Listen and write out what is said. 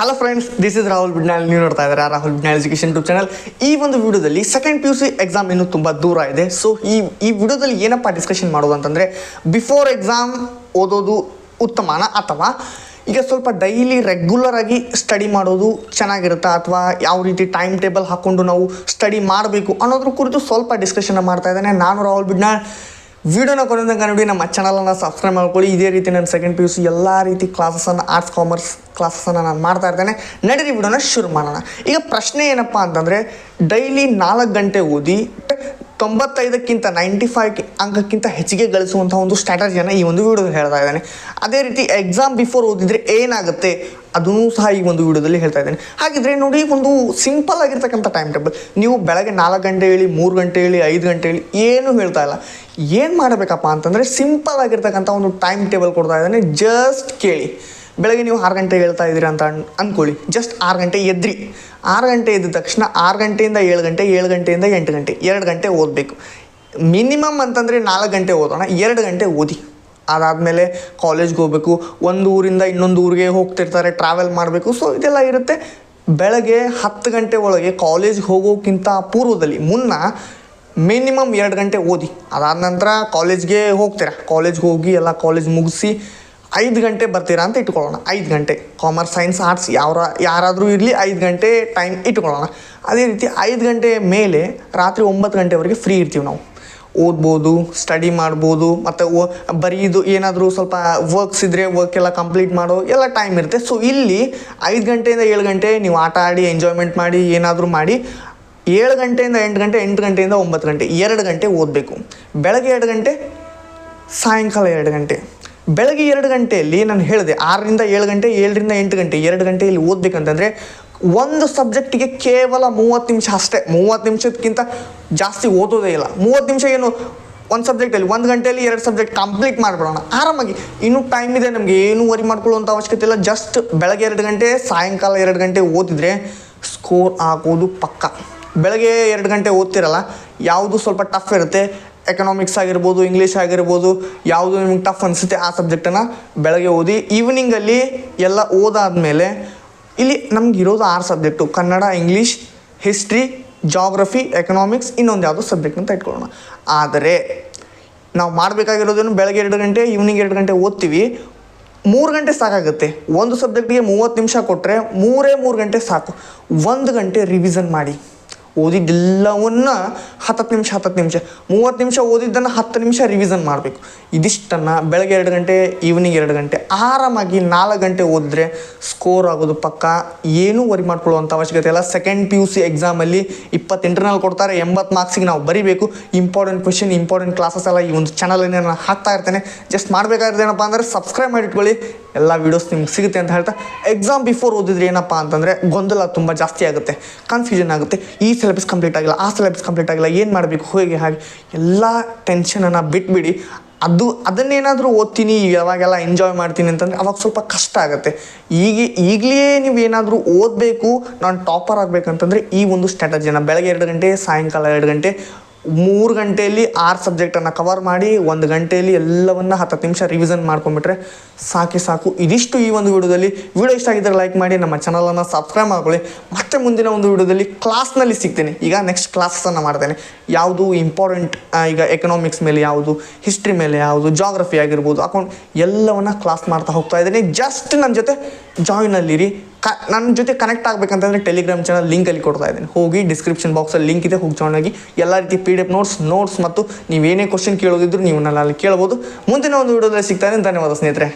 Hello friends this is Rahul Bidnal ನೀವು ನೋಡ್ತಾ ಇದ್ದಾರೆ Rahul Bidnal education YouTube channel ಈ ಒಂದು ವಿಡಿಯೋದಲ್ಲಿ second P U C exam ಇನ್ನು ತುಂಬ ದೂರ ಇದೆ. ಸೊ ಈ ಈ ವಿಡಿಯೋದಲ್ಲಿ ಏನಪ್ಪ ಡಿಸ್ಕಷನ್ ಮಾಡೋದು ಅಂತಂದರೆ ಬಿಫೋರ್ ಎಕ್ಸಾಮ್ ಓದೋದು ಉತ್ತಮನ ಅಥವಾ ಈಗ ಸ್ವಲ್ಪ ಡೈಲಿ ರೆಗ್ಯುಲರ್ ಆಗಿ ಸ್ಟಡಿ ಮಾಡೋದು ಚೆನ್ನಾಗಿರುತ್ತಾ ಅಥವಾ ಯಾವ ರೀತಿ ಟೈಮ್ ಟೇಬಲ್ ಹಾಕ್ಕೊಂಡು ನಾವು ಸ್ಟಡಿ ಮಾಡಬೇಕು ಅನ್ನೋದ್ರ ಕುರಿತು ಸ್ವಲ್ಪ ಡಿಸ್ಕಷನ್ ಮಾಡ್ತಾ ಇದ್ದೇನೆ. ನಾನು ರಾಹುಲ್ ಬಿಡ್ನಾಳ್ ವಿಡಿಯೋನ ಕೊನೆಯಿಂದ ನೋಡಿ ನಮ್ಮ ಚಾನಲನ್ನು ಸಬ್ಸ್ಕ್ರೈಬ್ ಮಾಡ್ಕೊಳ್ಳಿ. ಇದೇ ರೀತಿ ನನ್ನ ಸೆಕೆಂಡ್ ಪಿ ಯು ಸಿ ಎಲ್ಲ ರೀತಿ ಕ್ಲಾಸಸನ್ನು ಆರ್ಟ್ಸ್ ಕಾಮರ್ಸ್ ಕ್ಲಾಸಸನ್ನು ನಾನು ಮಾಡ್ತಾ ಇರ್ತೇನೆ. ನಡೀರಿ ವಿಡಿಯೋನ ಶುರು ಮಾಡೋಣ. ಈಗ ಪ್ರಶ್ನೆ ಏನಪ್ಪ ಅಂತಂದರೆ ಡೈಲಿ ನಾಲ್ಕು ಗಂಟೆ ಓದಿ ತೊಂಬತ್ತೈದಕ್ಕಿಂತ ನೈಂಟಿ ಫೈವ್ ಅಂಕಕ್ಕಿಂತ ಹೆಚ್ಚಿಗೆ ಗಳಿಸುವಂಥ ಒಂದು ಸ್ಟ್ರಾಟಜಿಯನ್ನು ಈ ಒಂದು ವಿಡಿಯೋದಲ್ಲಿ ಹೇಳ್ತಾ ಇದ್ದಾನೆ. ಅದೇ ರೀತಿ ಎಕ್ಸಾಮ್ ಬಿಫೋರ್ ಓದಿದರೆ ಏನಾಗುತ್ತೆ ಅದನ್ನೂ ಸಹ ಈ ಒಂದು ವಿಡಿಯೋದಲ್ಲಿ ಹೇಳ್ತಾ ಇದ್ದೇನೆ. ಹಾಗಿದ್ರೆ ನೋಡಿ ಒಂದು ಸಿಂಪಲ್ ಆಗಿರ್ತಕ್ಕಂಥ ಟೈಮ್ ಟೇಬಲ್ ನೀವು ಬೆಳಗ್ಗೆ ನಾಲ್ಕು ಗಂಟೆ ಹೇಳಿ ಮೂರು ಗಂಟೆ ಹೇಳಿ ಐದು ಗಂಟೆ ಹೇಳಿ ಏನೂ ಹೇಳ್ತಾ ಇಲ್ಲ. ಏನು ಮಾಡಬೇಕಪ್ಪ ಅಂತಂದರೆ ಸಿಂಪಲ್ ಆಗಿರ್ತಕ್ಕಂಥ ಒಂದು ಟೈಮ್ ಟೇಬಲ್ ಕೊಡ್ತಾ ಇದ್ದಾನೆ. ಜಸ್ಟ್ ಕೇಳಿ. ಬೆಳಗ್ಗೆ ನೀವು ಆರು ಗಂಟೆಗೆ ಹೇಳ್ತಾ ಇದ್ದೀರಿ ಅಂತ ಅಂದ್ಕೊಳ್ಳಿ ಜಸ್ಟ್ ಆರು ಗಂಟೆ ಎದ್ರಿ. ಆರು ಗಂಟೆ ಎದ್ದ ತಕ್ಷಣ ಆರು ಗಂಟೆಯಿಂದ ಏಳು ಗಂಟೆ, ಏಳು ಗಂಟೆಯಿಂದ ಎಂಟು ಗಂಟೆ, ಎರಡು ಗಂಟೆ ಓದಬೇಕು. ಮಿನಿಮಮ್ ಅಂತಂದರೆ ನಾಲ್ಕು ಗಂಟೆ ಓದೋಣ, ಎರಡು ಗಂಟೆ ಓದಿ. ಅದಾದಮೇಲೆ ಕಾಲೇಜ್ಗೆ ಹೋಗಬೇಕು. ಒಂದು ಊರಿಂದ ಇನ್ನೊಂದು ಊರಿಗೆ ಹೋಗ್ತಿರ್ತಾರೆ ಟ್ರಾವೆಲ್ ಮಾಡಬೇಕು. ಸೊ ಇದೆಲ್ಲ ಇರುತ್ತೆ. ಬೆಳಗ್ಗೆ ಹತ್ತು ಗಂಟೆ ಒಳಗೆ ಕಾಲೇಜ್ಗೆ ಹೋಗೋಕ್ಕಿಂತ ಪೂರ್ವದಲ್ಲಿ ಮುನ್ನ ಮಿನಿಮಮ್ ಎರಡು ಗಂಟೆ ಓದಿ. ಅದಾದ ನಂತರ ಕಾಲೇಜ್ಗೆ ಹೋಗ್ತೀರಾ? ಕಾಲೇಜ್ಗೆ ಹೋಗಿ ಎಲ್ಲ ಕಾಲೇಜ್ ಮುಗಿಸಿ ಐದು ಗಂಟೆ ಬರ್ತೀರಾ ಅಂತ ಇಟ್ಕೊಳ್ಳೋಣ. ಐದು ಗಂಟೆ. ಕಾಮರ್ಸ್ ಸೈನ್ಸ್ ಆರ್ಟ್ಸ್ ಯಾವ ಯಾರಾದರೂ ಇರಲಿ ಐದು ಗಂಟೆ ಟೈಮ್ ಇಟ್ಕೊಳ್ಳೋಣ. ಅದೇ ರೀತಿ ಐದು ಗಂಟೆ ಮೇಲೆ ರಾತ್ರಿ ಒಂಬತ್ತು ಗಂಟೆವರೆಗೆ ಫ್ರೀ ಇರ್ತೀವಿ ನಾವು. ಓದ್ಬೋದು ಸ್ಟಡಿ ಮಾಡ್ಬೋದು, ಮತ್ತು ಓ ಬರೀದು ಏನಾದರೂ ಸ್ವಲ್ಪ ವರ್ಕ್ಸ್ ಇದ್ದರೆ ವರ್ಕ್ ಎಲ್ಲ ಕಂಪ್ಲೀಟ್ ಮಾಡೋ ಎಲ್ಲ ಟೈಮ್ ಇರುತ್ತೆ. ಸೊ ಇಲ್ಲಿ ಐದು ಗಂಟೆಯಿಂದ ಏಳು ಗಂಟೆ ನೀವು ಆಟ ಆಡಿ ಎಂಜಾಯ್ಮೆಂಟ್ ಮಾಡಿ, ಏನಾದರೂ ಮಾಡಿ, ಏಳು ಗಂಟೆಯಿಂದ ಎಂಟು ಗಂಟೆ, ಎಂಟು ಗಂಟೆಯಿಂದ ಒಂಬತ್ತು ಗಂಟೆ, ಎರಡು ಗಂಟೆ ಓದಬೇಕು. ಬೆಳಗ್ಗೆ ಎರಡು ಗಂಟೆ, ಸಾಯಂಕಾಲ ಎರಡು ಗಂಟೆ. ಬೆಳಗ್ಗೆ ಎರಡು ಗಂಟೆಯಲ್ಲಿ ನಾನು ಹೇಳಿದೆ, ಆರರಿಂದ ಏಳು ಗಂಟೆ, ಏಳರಿಂದ ಎಂಟು ಗಂಟೆ, ಎರಡು ಗಂಟೆಯಲ್ಲಿ ಓದಬೇಕಂತಂದರೆ ಒಂದು ಸಬ್ಜೆಕ್ಟಿಗೆ ಕೇವಲ ಮೂವತ್ತು ನಿಮಿಷ ಅಷ್ಟೇ. ಮೂವತ್ತು ನಿಮಿಷಕ್ಕಿಂತ ಜಾಸ್ತಿ ಓದೋದೇ ಇಲ್ಲ. ಮೂವತ್ತು ನಿಮಿಷ ಏನು? ಒಂದು ಸಬ್ಜೆಕ್ಟಲ್ಲಿ, ಒಂದು ಗಂಟೆಯಲ್ಲಿ ಎರಡು ಸಬ್ಜೆಕ್ಟ್ ಕಂಪ್ಲೀಟ್ ಮಾಡಿಬಿಡೋಣ. ಆರಾಮಾಗಿ. ಇನ್ನೂ ಟೈಮ್ ಇದೆ, ನಮಗೆ ಏನೂ ವರಿ ಮಾಡ್ಕೊಳ್ಳುವಂಥ ಅವಶ್ಯಕತೆ ಇಲ್ಲ. ಜಸ್ಟ್ ಬೆಳಗ್ಗೆ ಎರಡು ಗಂಟೆ, ಸಾಯಂಕಾಲ ಎರಡು ಗಂಟೆ ಓದಿದರೆ ಸ್ಕೋರ್ ಆಗೋದು ಪಕ್ಕ. ಬೆಳಗ್ಗೆ ಎರಡು ಗಂಟೆ ಓದ್ತಿರಲ್ಲ, ಯಾವುದು ಸ್ವಲ್ಪ ಟಫ್ ಇರುತ್ತೆ ಎಕನಾಮಿಕ್ಸ್ ಆಗಿರ್ಬೋದು ಇಂಗ್ಲೀಷ್ ಆಗಿರ್ಬೋದು, ಯಾವುದು ನಿಮ್ಗೆ ಟಫ್ ಅನಿಸುತ್ತೆ ಆ ಸಬ್ಜೆಕ್ಟನ್ನು ಬೆಳಗ್ಗೆ ಓದಿ ಈವ್ನಿಂಗಲ್ಲಿ ಎಲ್ಲ ಓದಾದ್ಮೇಲೆ ಇಲ್ಲಿ ನಮ್ಗೆ ಇರೋದು ಆರು subject Kannada English history geography economics ಇನ್ನೊಂದು ಯಾವುದೋ ಸಬ್ಜೆಕ್ಟ್ ಅಂತ ಇಟ್ಕೊಳ್ಳೋಣ. ಆದರೆ, ನಾವು ಮಾಡಬೇಕಾಗಿರೋದನ್ನು ಬೆಳಗ್ಗೆ ಎರಡು ಗಂಟೆ ಈವ್ನಿಂಗ್ ಎರಡು ಗಂಟೆ ಓದ್ತೀವಿ, ಮೂರು ಗಂಟೆ ಸಾಕಾಗುತ್ತೆ. ಒಂದು ಸಬ್ಜೆಕ್ಟಿಗೆ ಮೂವತ್ತು ನಿಮಿಷ ಕೊಟ್ಟರೆ ಮೂರೇ ಮೂರು ಗಂಟೆ ಸಾಕು. ಒಂದು ಗಂಟೆ ರಿವಿಸನ್ ಮಾಡಿ. ಓದಿದ್ದೆಲ್ಲವನ್ನ ಹತ್ತತ್ತು ನಿಮಿಷ ಹತ್ತತ್ತು ನಿಮಿಷ, ಮೂವತ್ತು ನಿಮಿಷ ಓದಿದ್ದನ್ನು ಹತ್ತು ನಿಮಿಷ ರಿವಿಸನ್ ಮಾಡಬೇಕು. ಇದಿಷ್ಟನ್ನು ಬೆಳಗ್ಗೆ ಎರಡು ಗಂಟೆ ಈವ್ನಿಂಗ್ ಎರಡು ಗಂಟೆ, ಆರಾಮಾಗಿ ನಾಲ್ಕು ಗಂಟೆ ಓದಿದ್ರೆ ಸ್ಕೋರ್ ಆಗೋದು ಪಕ್ಕ. ಏನೂ ವರಿ ಮಾಡ್ಕೊಳ್ಳುವಂಥ ಅವಶ್ಯಕತೆ ಇಲ್ಲ. ಸೆಕೆಂಡ್ ಪಿ ಯು ಸಿ ಎಕ್ಸಾಮಲ್ಲಿ ಇಪ್ಪತ್ತು ಇಂಟರ್ನಲ್ ಕೊಡ್ತಾರೆ, ಎಂಬತ್ತು ಮಾರ್ಕ್ಸಿಗೆ ನಾವು ಬರೀಬೇಕು. ಇಂಪಾರ್ಟೆಂಟ್ ಕ್ವೆಶನ್ ಇಂಪಾರ್ಟೆಂಟ್ ಕ್ಲಾಸಸ್ ಎಲ್ಲ ಈ ಒಂದು ಚಾನಲಲ್ಲಿ ನಾನು ಹಾಕ್ತಾ ಇರ್ತೇನೆ. ಜಸ್ಟ್ ಮಾಡಬೇಕಾಗಿರೋದೇನಪ್ಪ ಅಂದರೆ ಸಬ್ಸ್ಕ್ರೈಬ್ ಮಾಡಿಟ್ಕೊಳ್ಳಿ ಎಲ್ಲ ವೀಡಿಯೋಸ್ ನಿಮ್ಗೆ ಸಿಗುತ್ತೆ ಅಂತ ಹೇಳ್ತಾ ಎಕ್ಸಾಮ್ ಬಿಫೋರ್ ಓದಿದ್ರೆ ಏನಪ್ಪ ಅಂತಂದರೆ ಗೊಂದಲ ತುಂಬ ಜಾಸ್ತಿ ಆಗುತ್ತೆ ಕನ್ಫ್ಯೂಷನ್ ಆಗುತ್ತೆ, ಈ ಸಿಲೆಬಸ್ ಕಂಪ್ಲೀಟ್ ಆಗಿಲ್ಲ, ಆ ಸಿಲೆಬಸ್ ಕಂಪ್ಲೀಟ್ ಆಗಿಲ್ಲ, ಏನು ಮಾಡಬೇಕು, ಹೇಗೆ, ಹಾಗೆ, ಎಲ್ಲ ಟೆನ್ಷನನ್ನು ಬಿಟ್ಬಿಡಿ, ಅದು, ಅದನ್ನೇನಾದರೂ ಓದ್ತೀನಿ, ಯಾವಾಗೆಲ್ಲ ಎಂಜಾಯ್ ಮಾಡ್ತೀನಿ ಅಂತಂದರೆ ಅವಾಗ ಸ್ವಲ್ಪ ಕಷ್ಟ ಆಗುತ್ತೆ. ಈಗ, ಈಗಲೇ ನೀವು ಏನಾದರೂ ಓದಬೇಕು, ನಾನು ಟಾಪರ್ ಆಗಬೇಕಂತಂದರೆ ಈ ಒಂದು ಸ್ಟ್ರಾಟಜಿನ ಬೆಳಗ್ಗೆ ಎರಡು ಗಂಟೆ, ಸಾಯಂಕಾಲ ಎರಡು ಗಂಟೆ ಮೂರು ಗಂಟೆಯಲ್ಲಿ ಆರು ಸಬ್ಜೆಕ್ಟನ್ನು ಕವರ್ ಮಾಡಿ ಒಂದು ಗಂಟೆಯಲ್ಲಿ ಎಲ್ಲವನ್ನು ಹತ್ತು ನಿಮಿಷ ರಿವಿಸನ್ ಮಾಡ್ಕೊಂಬಿಟ್ರೆ ಸಾಕಿ ಸಾಕು. ಇದಿಷ್ಟು ಈ ಒಂದು ವಿಡಿಯೋದಲ್ಲಿ. ವಿಡಿಯೋ ಇಷ್ಟ ಆಗಿದ್ದರೆ ಲೈಕ್ ಮಾಡಿ, ನಮ್ಮ ಚಾನಲನ್ನು ಸಬ್ಸ್ಕ್ರೈಬ್ ಮಾಡ್ಕೊಳ್ಳಿ. ಮತ್ತೆ ಮುಂದಿನ ಒಂದು ವಿಡಿಯೋದಲ್ಲಿ ಕ್ಲಾಸ್ನಲ್ಲಿ ಸಿಗ್ತೇನೆ. ಈಗ ನೆಕ್ಸ್ಟ್ ಕ್ಲಾಸನ್ನು ಮಾಡ್ತೇನೆ. ಯಾವುದು ಇಂಪಾರ್ಟೆಂಟ್ ಈಗ ಎಕನಾಮಿಕ್ಸ್ ಮೇಲೆ ಯಾವುದು ಹಿಸ್ಟ್ರಿ ಮೇಲೆ ಯಾವುದು ಜಾಗ್ರಫಿ ಆಗಿರ್ಬೋದು ಅಕೌಂಟ್ ಎಲ್ಲವನ್ನು ಕ್ಲಾಸ್ ಮಾಡ್ತಾ ಹೋಗ್ತಾ ಇದ್ದೀನಿ. ಜಸ್ಟ್ ನನ್ನ ಜೊತೆ ಜಾಯ್ನಲ್ಲಿರಿ ಕ ನನ್ನ ಜೊತೆ ಕನೆಕ್ಟ್ ಆಗಬೇಕಂತಂದರೆ ಟೆಲಿಗ್ರಾಮ್ ಚಾನಲ್ ಲಿಂಕಲ್ಲಿ ಕೊಡ್ತಾ ಇದ್ದೀನಿ. ಹೋಗಿ ಡಿಸ್ಕ್ರಿಪ್ಷನ್ ಬಾಕ್ಸಲ್ಲಿ ಲಿಂಕ್ ಇದೆ, ಹೋಗಿ ಜಾಯ್ನ್ ಆಗಿ. ಎಲ್ಲ ರೀತಿ P D F notes notes ಮತ್ತು ನೀವೇನೇ ಕ್ವಶನ್ ಕೇಳೋದಿದ್ರು ನೀವು ನನ್ನ ಅಲ್ಲಿ ಕೇಳ್ಬೋದು. ಮುಂದಿನ ಒಂದು ವಿಡಿಯೋದಲ್ಲಿ ಸಿಗ್ತಾನೆ ಧನ್ಯವಾದ ಸ್ನೇಹಿತರೆ.